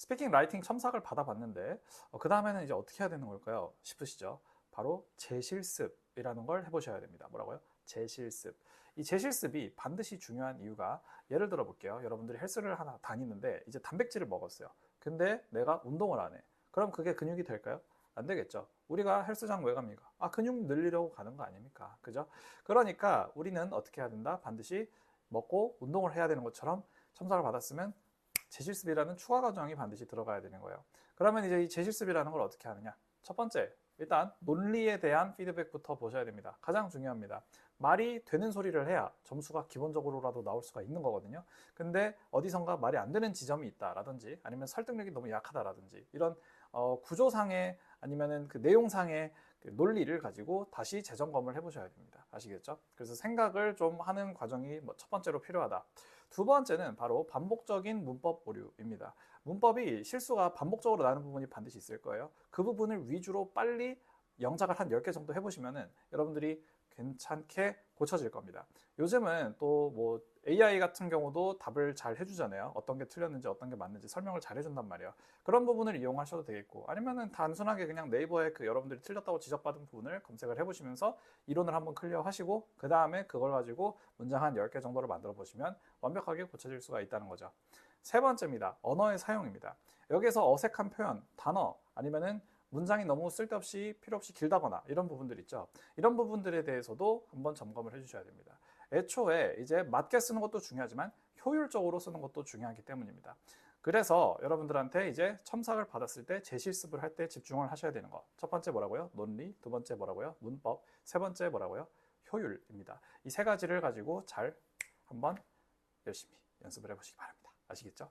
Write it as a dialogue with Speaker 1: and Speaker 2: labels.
Speaker 1: 스피킹 라이팅 첨삭을 받아봤는데 그 다음에는 이제 어떻게 해야 되는 걸까요? 싶으시죠? 바로 재실습이라는 걸 해보셔야 됩니다. 뭐라고요? 재실습. 이 재실습이 반드시 중요한 이유가 예를 들어 볼게요. 여러분들이 헬스를 하나 다니는데 이제 단백질을 먹었어요. 근데 내가 운동을 안 해. 그럼 그게 근육이 될까요? 안 되겠죠. 우리가 헬스장 왜 갑니까? 아, 근육 늘리려고 가는 거 아닙니까? 그죠? 그러니까 우리는 어떻게 해야 된다? 반드시 먹고 운동을 해야 되는 것처럼 첨삭을 받았으면 재실습이라는 추가 과정이 반드시 들어가야 되는 거예요. 그러면 이제 이 재실습이라는 걸 어떻게 하느냐? 첫 번째, 일단 논리에 대한 피드백부터 보셔야 됩니다. 가장 중요합니다. 말이 되는 소리를 해야 점수가 기본적으로라도 나올 수가 있는 거거든요. 근데 어디선가 말이 안 되는 지점이 있다라든지 아니면 설득력이 너무 약하다라든지 이런 어, 구조상의 아니면은 그 내용상의 그 논리를 가지고 다시 재점검을 해보셔야 됩니다. 아시겠죠? 그래서 생각을 좀 하는 과정이 뭐 첫 번째로 필요하다. 두 번째는 바로 반복적인 문법 오류입니다. 문법이 실수가 반복적으로 나는 부분이 반드시 있을 거예요. 그 부분을 위주로 빨리 영작을 한 10개 정도 해보시면은 여러분들이 괜찮게 고쳐질 겁니다. 요즘은 또 뭐 AI 같은 경우도 답을 잘 해주잖아요. 어떤 게 틀렸는지 어떤 게 맞는지 설명을 잘 해준단 말이에요. 그런 부분을 이용하셔도 되겠고 아니면은 단순하게 그냥 네이버에 그 여러분들이 틀렸다고 지적받은 부분을 검색을 해보시면서 이론을 한번 클리어하시고 그 다음에 그걸 가지고 문장 한 10개 정도를 만들어 보시면 완벽하게 고쳐질 수가 있다는 거죠. 세 번째입니다. 언어의 사용입니다. 여기서 어색한 표현, 단어 아니면은 문장이 너무 쓸데없이 필요 없이 길다거나 이런 부분들 있죠. 이런 부분들에 대해서도 한번 점검을 해주셔야 됩니다. 애초에 이제 맞게 쓰는 것도 중요하지만 효율적으로 쓰는 것도 중요하기 때문입니다. 그래서 여러분들한테 이제 첨삭을 받았을 때 재실습을 할 때 집중을 하셔야 되는 것. 첫 번째 뭐라고요? 논리. 두 번째 뭐라고요? 문법. 세 번째 뭐라고요? 효율입니다. 이 세 가지를 가지고 잘 한번 열심히 연습을 해보시기 바랍니다. 아시겠죠?